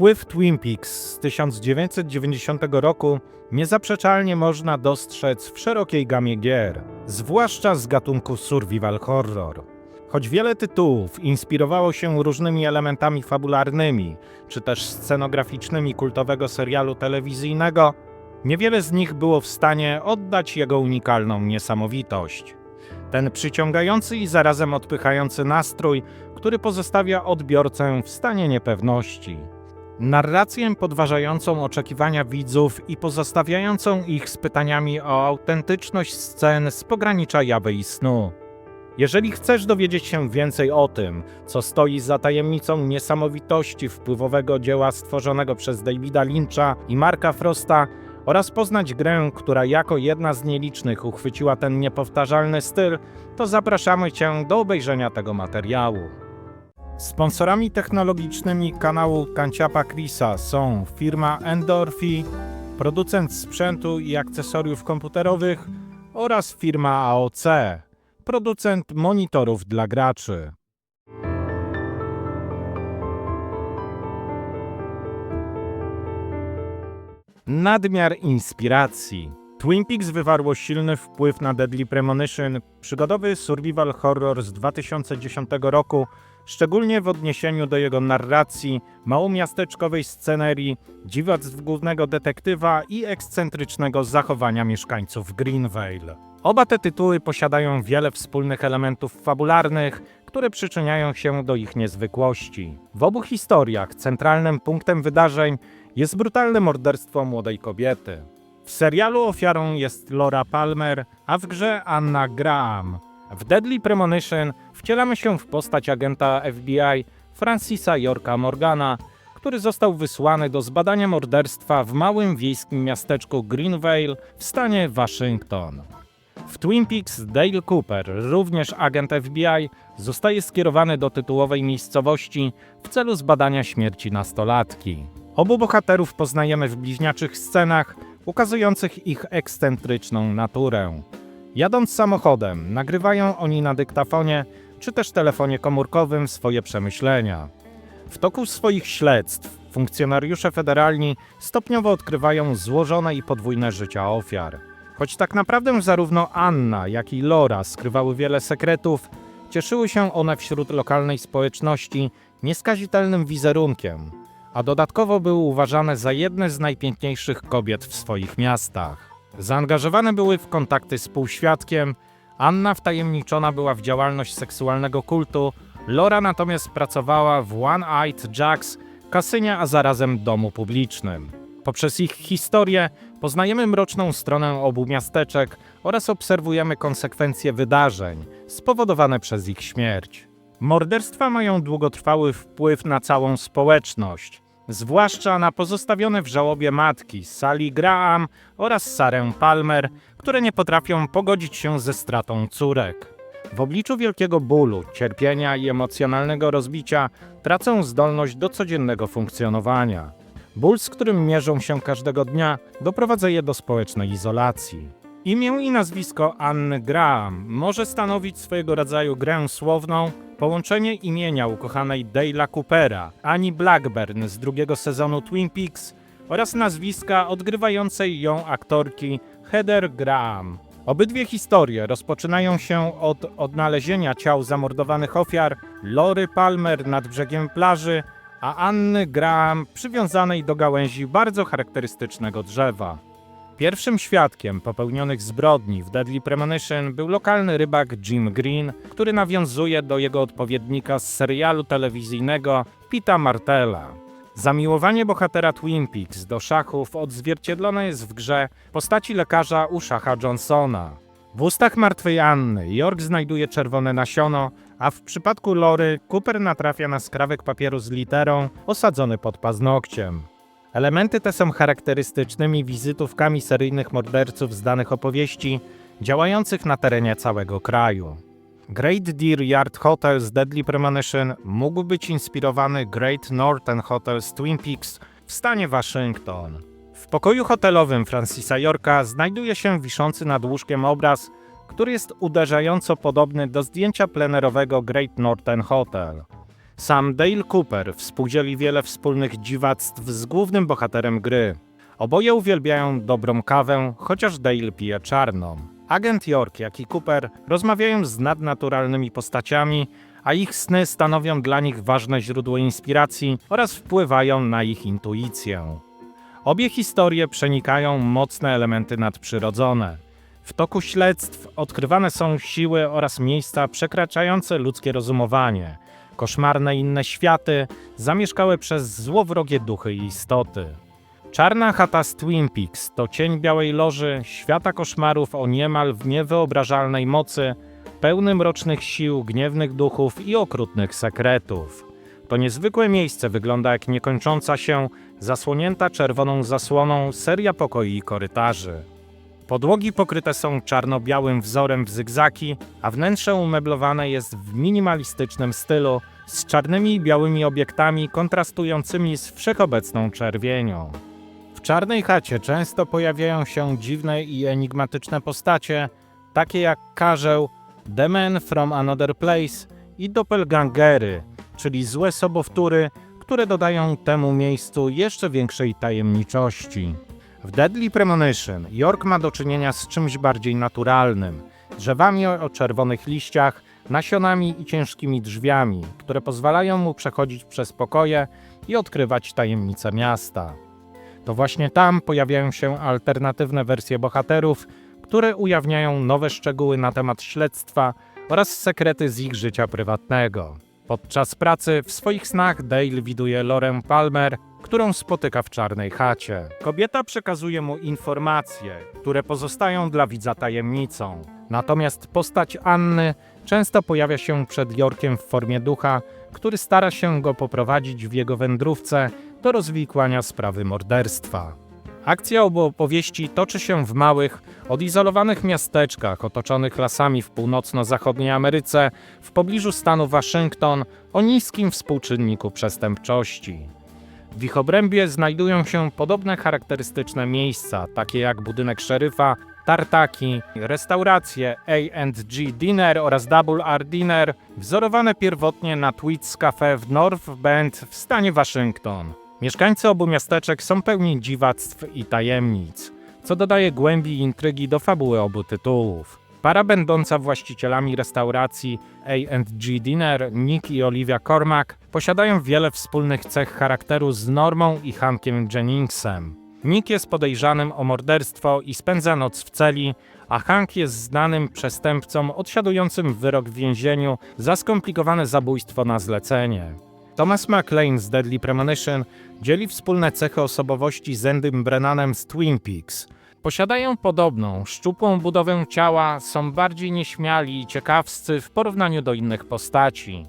Wpływ Twin Peaks z 1990 roku niezaprzeczalnie można dostrzec w szerokiej gamie gier, zwłaszcza z gatunku survival horror. Choć wiele tytułów inspirowało się różnymi elementami fabularnymi, czy też scenograficznymi kultowego serialu telewizyjnego, niewiele z nich było w stanie oddać jego unikalną niesamowitość. Ten przyciągający i zarazem odpychający nastrój, który pozostawia odbiorcę w stanie niepewności. Narrację podważającą oczekiwania widzów i pozostawiającą ich z pytaniami o autentyczność scen z pogranicza jawy i snu. Jeżeli chcesz dowiedzieć się więcej o tym, co stoi za tajemnicą niesamowitości wpływowego dzieła stworzonego przez Davida Lyncha i Marka Frosta oraz poznać grę, która jako jedna z nielicznych uchwyciła ten niepowtarzalny styl, to zapraszamy Cię do obejrzenia tego materiału. Sponsorami technologicznymi kanału Kanciapa Chrisa są firma Endorphi, producent sprzętu i akcesoriów komputerowych oraz firma AOC, producent monitorów dla graczy. Nadmiar inspiracji. Twin Peaks wywarło silny wpływ na Deadly Premonition, przygodowy survival horror z 2010 roku, szczególnie w odniesieniu do jego narracji, małomiasteczkowej scenerii, dziwactw głównego detektywa i ekscentrycznego zachowania mieszkańców Greenvale. Oba te tytuły posiadają wiele wspólnych elementów fabularnych, które przyczyniają się do ich niezwykłości. W obu historiach centralnym punktem wydarzeń jest brutalne morderstwo młodej kobiety. W serialu ofiarą jest Laura Palmer, a w grze Anna Graham. W Deadly Premonition wcielamy się w postać agenta FBI Francisa Yorka Morgana, który został wysłany do zbadania morderstwa w małym wiejskim miasteczku Greenvale w stanie Waszyngton. W Twin Peaks Dale Cooper, również agent FBI, zostaje skierowany do tytułowej miejscowości w celu zbadania śmierci nastolatki. Obu bohaterów poznajemy w bliźniaczych scenach, ukazujących ich ekscentryczną naturę. Jadąc samochodem, nagrywają oni na dyktafonie czy też telefonie komórkowym swoje przemyślenia. W toku swoich śledztw funkcjonariusze federalni stopniowo odkrywają złożone i podwójne życia ofiar. Choć tak naprawdę zarówno Anna, jak i Laura skrywały wiele sekretów, cieszyły się one wśród lokalnej społeczności nieskazitelnym wizerunkiem, a dodatkowo były uważane za jedne z najpiękniejszych kobiet w swoich miastach. Zaangażowane były w kontakty z półświadkiem, Anna wtajemniczona była w działalność seksualnego kultu, Laura natomiast pracowała w One-Eyed Jacks, kasynie, a zarazem domu publicznym. Poprzez ich historię poznajemy mroczną stronę obu miasteczek oraz obserwujemy konsekwencje wydarzeń spowodowane przez ich śmierć. Morderstwa mają długotrwały wpływ na całą społeczność, zwłaszcza na pozostawione w żałobie matki Sally Graham oraz Sarę Palmer, które nie potrafią pogodzić się ze stratą córek. W obliczu wielkiego bólu, cierpienia i emocjonalnego rozbicia tracą zdolność do codziennego funkcjonowania. Ból, z którym mierzą się każdego dnia, doprowadza je do społecznej izolacji. Imię i nazwisko Anny Graham może stanowić swojego rodzaju grę słowną, połączenie imienia ukochanej Dale'a Coopera, Annie Blackburn z drugiego sezonu Twin Peaks oraz nazwiska odgrywającej ją aktorki Heather Graham. Obydwie historie rozpoczynają się od odnalezienia ciał zamordowanych ofiar Lory Palmer nad brzegiem plaży, a Anny Graham przywiązanej do gałęzi bardzo charakterystycznego drzewa. Pierwszym świadkiem popełnionych zbrodni w Deadly Premonition był lokalny rybak Jim Green, który nawiązuje do jego odpowiednika z serialu telewizyjnego Pita Martella. Zamiłowanie bohatera Twin Peaks do szachów odzwierciedlone jest w grze postaci lekarza Ushacha Johnsona. W ustach martwej Anny York znajduje czerwone nasiono, a w przypadku Lory Cooper natrafia na skrawek papieru z literą osadzony pod paznokciem. Elementy te są charakterystycznymi wizytówkami seryjnych morderców z danych opowieści, działających na terenie całego kraju. Great Deer Yard Hotel z Deadly Premonition mógł być inspirowany Great Northern Hotel z Twin Peaks w stanie Waszyngton. W pokoju hotelowym Francisa Yorka znajduje się wiszący nad łóżkiem obraz, który jest uderzająco podobny do zdjęcia plenerowego Great Northern Hotel. Sam Dale Cooper współdzieli wiele wspólnych dziwactw z głównym bohaterem gry. Oboje uwielbiają dobrą kawę, chociaż Dale pije czarną. Agent York, jak i Cooper rozmawiają z nadnaturalnymi postaciami, a ich sny stanowią dla nich ważne źródło inspiracji oraz wpływają na ich intuicję. Obie historie przenikają mocne elementy nadprzyrodzone. W toku śledztw odkrywane są siły oraz miejsca przekraczające ludzkie rozumowanie, koszmarne inne światy, zamieszkałe przez złowrogie duchy i istoty. Czarna chata z Twin Peaks to cień białej loży, świata koszmarów o niemal w niewyobrażalnej mocy, pełny mrocznych sił, gniewnych duchów i okrutnych sekretów. To niezwykłe miejsce wygląda jak niekończąca się, zasłonięta czerwoną zasłoną seria pokoi i korytarzy. Podłogi pokryte są czarno-białym wzorem w zygzaki, a wnętrze umeblowane jest w minimalistycznym stylu, z czarnymi i białymi obiektami kontrastującymi z wszechobecną czerwienią. W czarnej chacie często pojawiają się dziwne i enigmatyczne postacie, takie jak Karzeł, The Man from Another Place i Doppelgangery, czyli złe sobowtóry, które dodają temu miejscu jeszcze większej tajemniczości. W Deadly Premonition York ma do czynienia z czymś bardziej naturalnym, drzewami o czerwonych liściach, nasionami i ciężkimi drzwiami, które pozwalają mu przechodzić przez pokoje i odkrywać tajemnice miasta. To właśnie tam pojawiają się alternatywne wersje bohaterów, które ujawniają nowe szczegóły na temat śledztwa oraz sekrety z ich życia prywatnego. Podczas pracy w swoich snach Dale widuje Lorę Palmer, którą spotyka w czarnej chacie. Kobieta przekazuje mu informacje, które pozostają dla widza tajemnicą. Natomiast postać Anny często pojawia się przed Jorkiem w formie ducha, który stara się go poprowadzić w jego wędrówce do rozwikłania sprawy morderstwa. Akcja obu opowieści toczy się w małych, odizolowanych miasteczkach otoczonych lasami w północno-zachodniej Ameryce, w pobliżu stanu Waszyngton, o niskim współczynniku przestępczości. W ich obrębie znajdują się podobne charakterystyczne miejsca, takie jak budynek szeryfa, tartaki, restauracje A&G Dinner oraz Double R Dinner, wzorowane pierwotnie na Tweets Cafe w North Bend w stanie Waszyngton. Mieszkańcy obu miasteczek są pełni dziwactw i tajemnic, co dodaje głębi i intrygi do fabuły obu tytułów. Para będąca właścicielami restauracji A&G Dinner, Nick i Olivia Cormack, posiadają wiele wspólnych cech charakteru z Normą i Hankiem Jenningsem. Nick jest podejrzanym o morderstwo i spędza noc w celi, a Hank jest znanym przestępcą odsiadującym wyrok w więzieniu za skomplikowane zabójstwo na zlecenie. Thomas McLean z Deadly Premonition dzieli wspólne cechy osobowości z Endym Brennanem z Twin Peaks. Posiadają podobną, szczupłą budowę ciała, są bardziej nieśmiali i ciekawscy w porównaniu do innych postaci.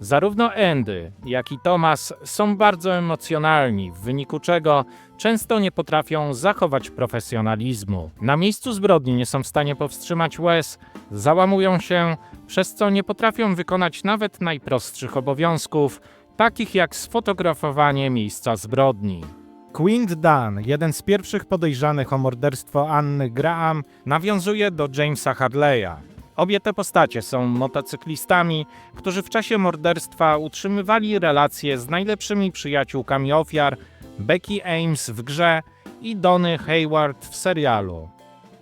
Zarówno Andy, jak i Thomas są bardzo emocjonalni, w wyniku czego często nie potrafią zachować profesjonalizmu. Na miejscu zbrodni nie są w stanie powstrzymać łez, załamują się, przez co nie potrafią wykonać nawet najprostszych obowiązków, takich jak sfotografowanie miejsca zbrodni. Quint Dunn, jeden z pierwszych podejrzanych o morderstwo Anny Graham, nawiązuje do Jamesa Harleya. Obie te postacie są motocyklistami, którzy w czasie morderstwa utrzymywali relacje z najlepszymi przyjaciółkami ofiar, Becky Ames w grze i Donny Hayward w serialu.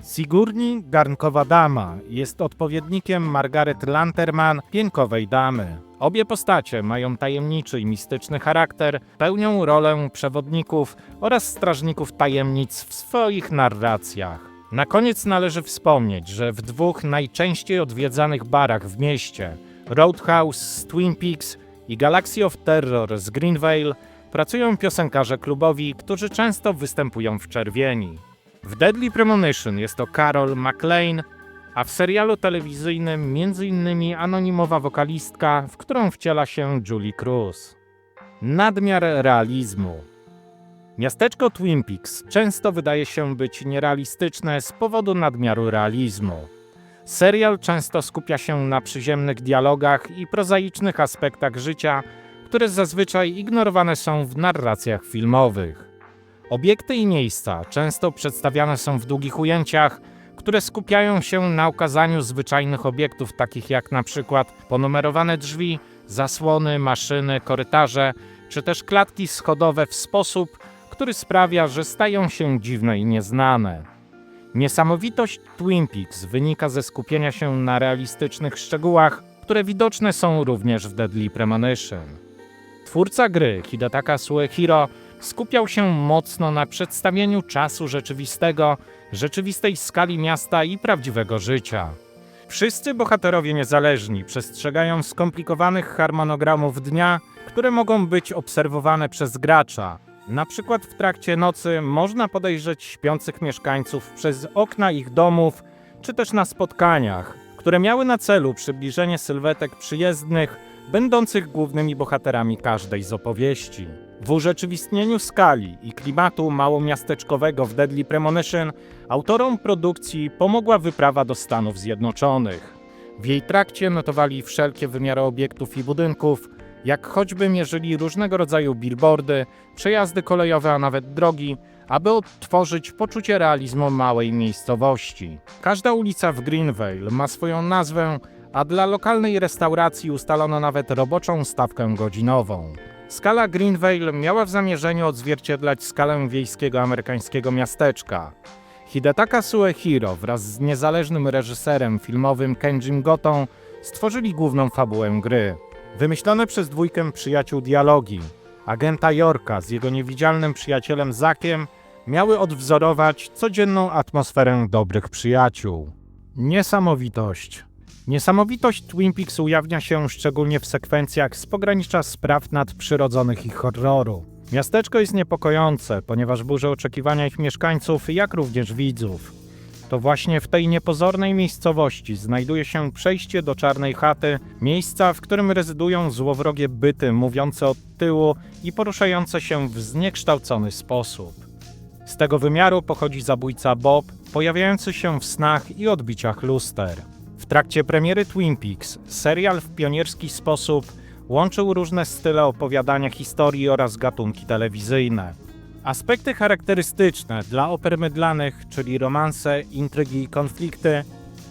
Sigurni Garnkowa Dama jest odpowiednikiem Margaret Lanterman Piękowej Damy. Obie postacie mają tajemniczy i mistyczny charakter, pełnią rolę przewodników oraz strażników tajemnic w swoich narracjach. Na koniec należy wspomnieć, że w dwóch najczęściej odwiedzanych barach w mieście Roadhouse z Twin Peaks i Galaxy of Terror z Greenvale pracują piosenkarze klubowi, którzy często występują w czerwieni. W Deadly Premonition jest to Carol McLean, a w serialu telewizyjnym m.in. anonimowa wokalistka, w którą wciela się Julie Cruz. Nadmiar realizmu. Miasteczko Twin Peaks często wydaje się być nierealistyczne z powodu nadmiaru realizmu. Serial często skupia się na przyziemnych dialogach i prozaicznych aspektach życia, które zazwyczaj ignorowane są w narracjach filmowych. Obiekty i miejsca często przedstawiane są w długich ujęciach, które skupiają się na ukazaniu zwyczajnych obiektów, takich jak na przykład ponumerowane drzwi, zasłony, maszyny, korytarze czy też klatki schodowe w sposób, który sprawia, że stają się dziwne i nieznane. Niesamowitość Twin Peaks wynika ze skupienia się na realistycznych szczegółach, które widoczne są również w Deadly Premonition. Twórca gry, Hidetaka Suehiro, skupiał się mocno na przedstawieniu czasu rzeczywistego, rzeczywistej skali miasta i prawdziwego życia. Wszyscy bohaterowie niezależni przestrzegają skomplikowanych harmonogramów dnia, które mogą być obserwowane przez gracza. Na przykład w trakcie nocy można podejrzeć śpiących mieszkańców przez okna ich domów, czy też na spotkaniach, które miały na celu przybliżenie sylwetek przyjezdnych, będących głównymi bohaterami każdej z opowieści. W urzeczywistnieniu skali i klimatu małomiasteczkowego w Deadly Premonition autorom produkcji pomogła wyprawa do Stanów Zjednoczonych. W jej trakcie notowali wszelkie wymiary obiektów i budynków, jak choćby mierzyli różnego rodzaju billboardy, przejazdy kolejowe, a nawet drogi, aby odtworzyć poczucie realizmu małej miejscowości. Każda ulica w Greenvale ma swoją nazwę, a dla lokalnej restauracji ustalono nawet roboczą stawkę godzinową. Skala Greenvale miała w zamierzeniu odzwierciedlać skalę wiejskiego amerykańskiego miasteczka. Hidetaka Suehiro wraz z niezależnym reżyserem filmowym Kenjim Gotą stworzyli główną fabułę gry. Wymyślone przez dwójkę przyjaciół dialogi, agenta Yorka z jego niewidzialnym przyjacielem Zakiem, miały odwzorować codzienną atmosferę dobrych przyjaciół. Niesamowitość. Niesamowitość Twin Peaks ujawnia się szczególnie w sekwencjach z pogranicza spraw nadprzyrodzonych i horroru. Miasteczko jest niepokojące, ponieważ burzy oczekiwania ich mieszkańców, jak również widzów. To właśnie w tej niepozornej miejscowości znajduje się przejście do czarnej chaty, miejsca, w którym rezydują złowrogie byty mówiące od tyłu i poruszające się w zniekształcony sposób. Z tego wymiaru pochodzi zabójca Bob, pojawiający się w snach i odbiciach luster. Trakcie premiery Twin Peaks serial w pionierski sposób łączył różne style opowiadania historii oraz gatunki telewizyjne. Aspekty charakterystyczne dla oper mydlanych, czyli romanse, intrygi i konflikty,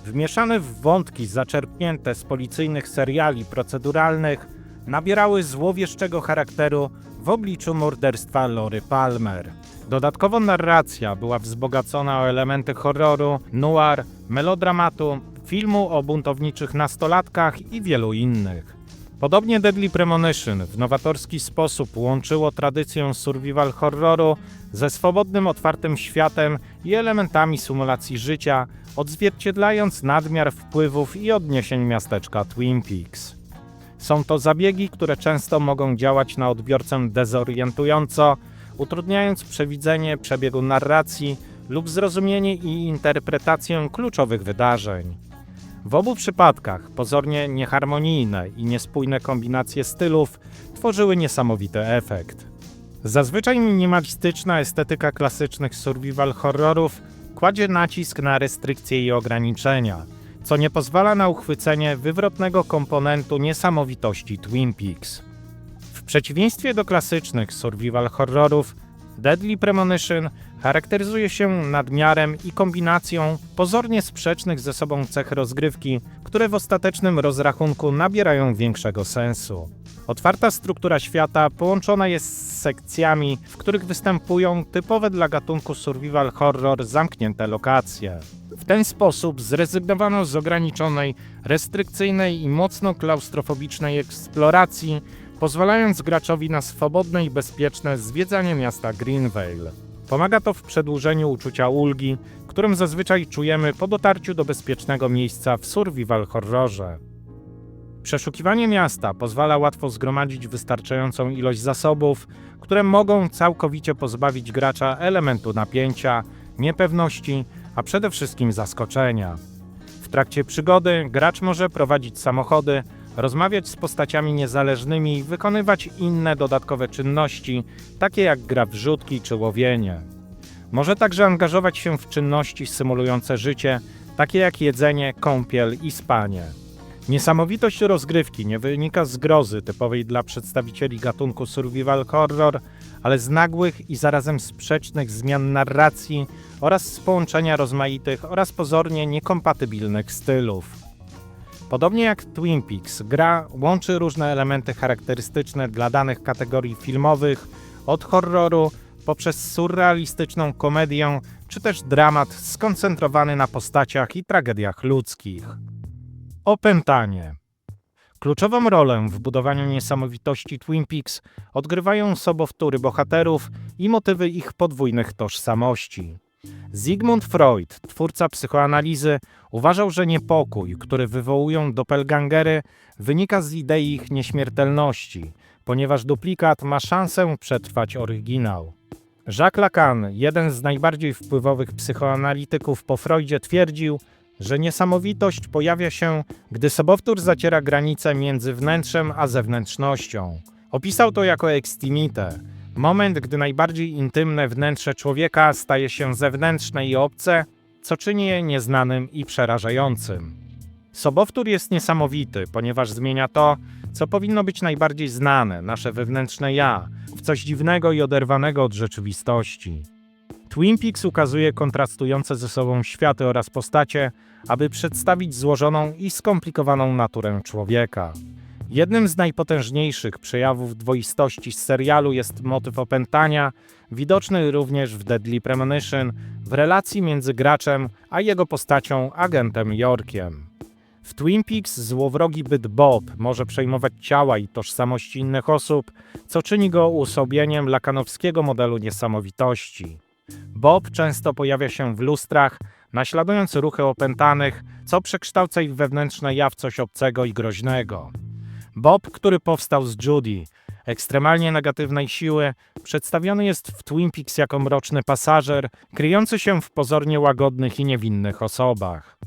wmieszane w wątki zaczerpnięte z policyjnych seriali proceduralnych, nabierały złowieszczego charakteru w obliczu morderstwa Lory Palmer. Dodatkowo narracja była wzbogacona o elementy horroru, noir, melodramatu, filmu o buntowniczych nastolatkach i wielu innych. Podobnie Deadly Premonition w nowatorski sposób łączyło tradycję survival horroru ze swobodnym, otwartym światem i elementami symulacji życia, odzwierciedlając nadmiar wpływów i odniesień miasteczka Twin Peaks. Są to zabiegi, które często mogą działać na odbiorcę dezorientująco, utrudniając przewidzenie przebiegu narracji lub zrozumienie i interpretację kluczowych wydarzeń. W obu przypadkach pozornie nieharmonijne i niespójne kombinacje stylów tworzyły niesamowity efekt. Zazwyczaj minimalistyczna estetyka klasycznych survival horrorów kładzie nacisk na restrykcje i ograniczenia, co nie pozwala na uchwycenie wywrotnego komponentu niesamowitości Twin Peaks. W przeciwieństwie do klasycznych survival horrorów, Deadly Premonition charakteryzuje się nadmiarem i kombinacją pozornie sprzecznych ze sobą cech rozgrywki, które w ostatecznym rozrachunku nabierają większego sensu. Otwarta struktura świata połączona jest z sekcjami, w których występują typowe dla gatunku survival horror zamknięte lokacje. W ten sposób zrezygnowano z ograniczonej, restrykcyjnej i mocno klaustrofobicznej eksploracji, pozwalając graczowi na swobodne i bezpieczne zwiedzanie miasta Greenvale. Pomaga to w przedłużeniu uczucia ulgi, którym zazwyczaj czujemy po dotarciu do bezpiecznego miejsca w survival horrorze. Przeszukiwanie miasta pozwala łatwo zgromadzić wystarczającą ilość zasobów, które mogą całkowicie pozbawić gracza elementu napięcia, niepewności, a przede wszystkim zaskoczenia. W trakcie przygody gracz może prowadzić samochody, rozmawiać z postaciami niezależnymi i wykonywać inne dodatkowe czynności, takie jak gra w rzutki czy łowienie. Może także angażować się w czynności symulujące życie, takie jak jedzenie, kąpiel i spanie. Niesamowitość rozgrywki nie wynika z grozy typowej dla przedstawicieli gatunku survival horror, ale z nagłych i zarazem sprzecznych zmian narracji oraz z połączenia rozmaitych oraz pozornie niekompatybilnych stylów. Podobnie jak Twin Peaks, gra łączy różne elementy charakterystyczne dla danych kategorii filmowych, od horroru poprzez surrealistyczną komedię, czy też dramat skoncentrowany na postaciach i tragediach ludzkich. Opętanie. Kluczową rolę w budowaniu niesamowitości Twin Peaks odgrywają sobowtóry bohaterów i motywy ich podwójnych tożsamości. Sigmund Freud, twórca psychoanalizy, uważał, że niepokój, który wywołują doppelgangery, wynika z idei ich nieśmiertelności, ponieważ duplikat ma szansę przetrwać oryginał. Jacques Lacan, jeden z najbardziej wpływowych psychoanalityków po Freudzie, twierdził, że niesamowitość pojawia się, gdy sobowtór zaciera granicę między wnętrzem a zewnętrznością. Opisał to jako extimite, moment, gdy najbardziej intymne wnętrze człowieka staje się zewnętrzne i obce, co czyni je nieznanym i przerażającym. Sobowtór jest niesamowity, ponieważ zmienia to, co powinno być najbardziej znane, nasze wewnętrzne ja, w coś dziwnego i oderwanego od rzeczywistości. Twin Peaks ukazuje kontrastujące ze sobą światy oraz postacie, aby przedstawić złożoną i skomplikowaną naturę człowieka. Jednym z najpotężniejszych przejawów dwoistości z serialu jest motyw opętania, widoczny również w Deadly Premonition, w relacji między graczem a jego postacią, agentem Yorkiem. W Twin Peaks złowrogi byt Bob może przejmować ciała i tożsamości innych osób, co czyni go uosobieniem lakanowskiego modelu niesamowitości. Bob często pojawia się w lustrach, naśladując ruchy opętanych, co przekształca ich wewnętrzne ja w coś obcego i groźnego. Bob, który powstał z Judy, ekstremalnie negatywnej siły, przedstawiony jest w Twin Peaks jako mroczny pasażer, kryjący się w pozornie łagodnych i niewinnych osobach.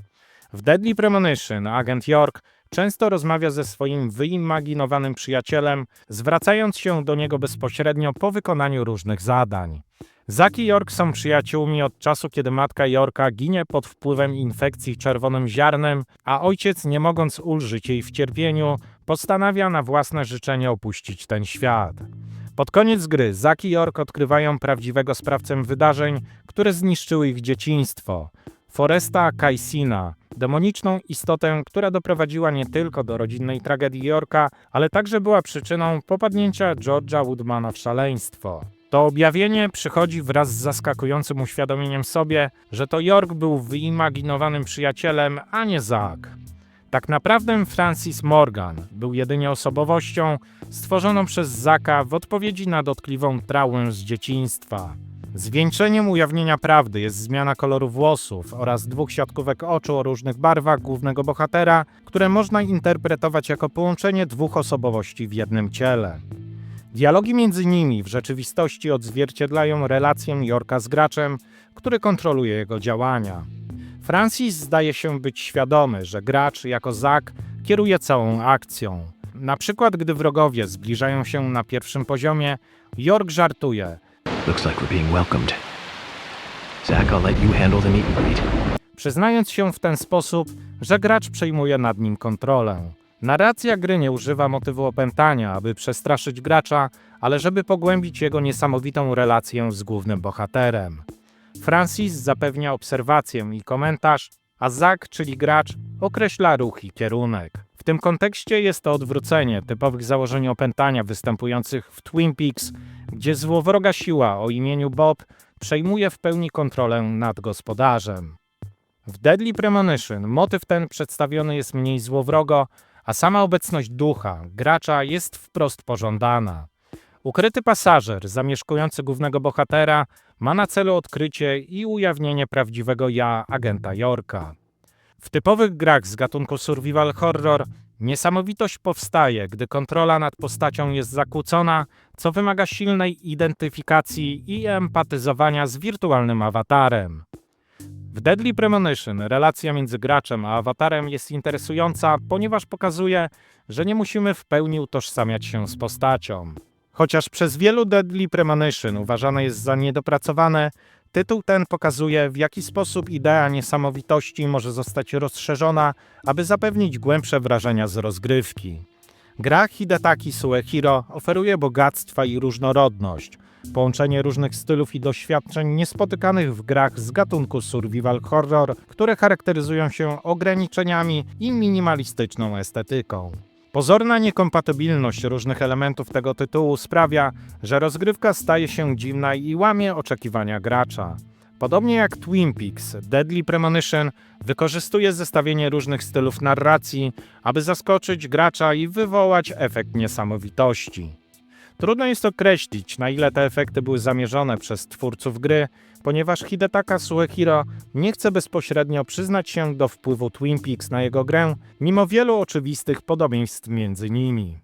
W Deadly Premonition agent York często rozmawia ze swoim wyimaginowanym przyjacielem, zwracając się do niego bezpośrednio po wykonaniu różnych zadań. Zack i York są przyjaciółmi od czasu, kiedy matka Yorka ginie pod wpływem infekcji czerwonym ziarnem, a ojciec, nie mogąc ulżyć jej w cierpieniu, postanawia na własne życzenie opuścić ten świat. Pod koniec gry Zack i York odkrywają prawdziwego sprawcę wydarzeń, które zniszczyły ich dzieciństwo. Foresta Kaisina, demoniczną istotę, która doprowadziła nie tylko do rodzinnej tragedii Yorka, ale także była przyczyną popadnięcia George'a Woodmana w szaleństwo. To objawienie przychodzi wraz z zaskakującym uświadomieniem sobie, że to York był wyimaginowanym przyjacielem, a nie Zack. Tak naprawdę Francis Morgan był jedynie osobowością stworzoną przez Zaka w odpowiedzi na dotkliwą traumę z dzieciństwa. Zwieńczeniem ujawnienia prawdy jest zmiana koloru włosów oraz dwóch siatkówek oczu o różnych barwach głównego bohatera, które można interpretować jako połączenie dwóch osobowości w jednym ciele. Dialogi między nimi w rzeczywistości odzwierciedlają relację Yorka z graczem, który kontroluje jego działania. Francis zdaje się być świadomy, że gracz jako Zack kieruje całą akcją. Na przykład, gdy wrogowie zbliżają się na pierwszym poziomie, York żartuje, Looks like we're being welcomed. Zach, I'll let you handle the meet and greet. przyznając się w ten sposób, że gracz przejmuje nad nim kontrolę. Narracja gry nie używa motywu opętania, aby przestraszyć gracza, ale żeby pogłębić jego niesamowitą relację z głównym bohaterem. Francis zapewnia obserwację i komentarz, a Zack, czyli gracz, określa ruch i kierunek. W tym kontekście jest to odwrócenie typowych założeń opętania występujących w Twin Peaks, gdzie złowroga siła o imieniu Bob przejmuje w pełni kontrolę nad gospodarzem. W Deadly Premonition motyw ten przedstawiony jest mniej złowrogo, a sama obecność ducha, gracza jest wprost pożądana. Ukryty pasażer, zamieszkujący głównego bohatera, ma na celu odkrycie i ujawnienie prawdziwego ja agenta Yorka. W typowych grach z gatunku survival horror niesamowitość powstaje, gdy kontrola nad postacią jest zakłócona, co wymaga silnej identyfikacji i empatyzowania z wirtualnym awatarem. W Deadly Premonition relacja między graczem a awatarem jest interesująca, ponieważ pokazuje, że nie musimy w pełni utożsamiać się z postacią. Chociaż przez wielu Deadly Premonition uważane jest za niedopracowane, tytuł ten pokazuje, w jaki sposób idea niesamowitości może zostać rozszerzona, aby zapewnić głębsze wrażenia z rozgrywki. Gra Hidetaki Suehiro oferuje bogactwa i różnorodność, połączenie różnych stylów i doświadczeń niespotykanych w grach z gatunku survival horror, które charakteryzują się ograniczeniami i minimalistyczną estetyką. Pozorna niekompatybilność różnych elementów tego tytułu sprawia, że rozgrywka staje się dziwna i łamie oczekiwania gracza. Podobnie jak Twin Peaks, Deadly Premonition wykorzystuje zestawienie różnych stylów narracji, aby zaskoczyć gracza i wywołać efekt niesamowitości. Trudno jest określić, na ile te efekty były zamierzone przez twórców gry, ponieważ Hidetaka Suehiro nie chce bezpośrednio przyznać się do wpływu Twin Peaks na jego grę, mimo wielu oczywistych podobieństw między nimi.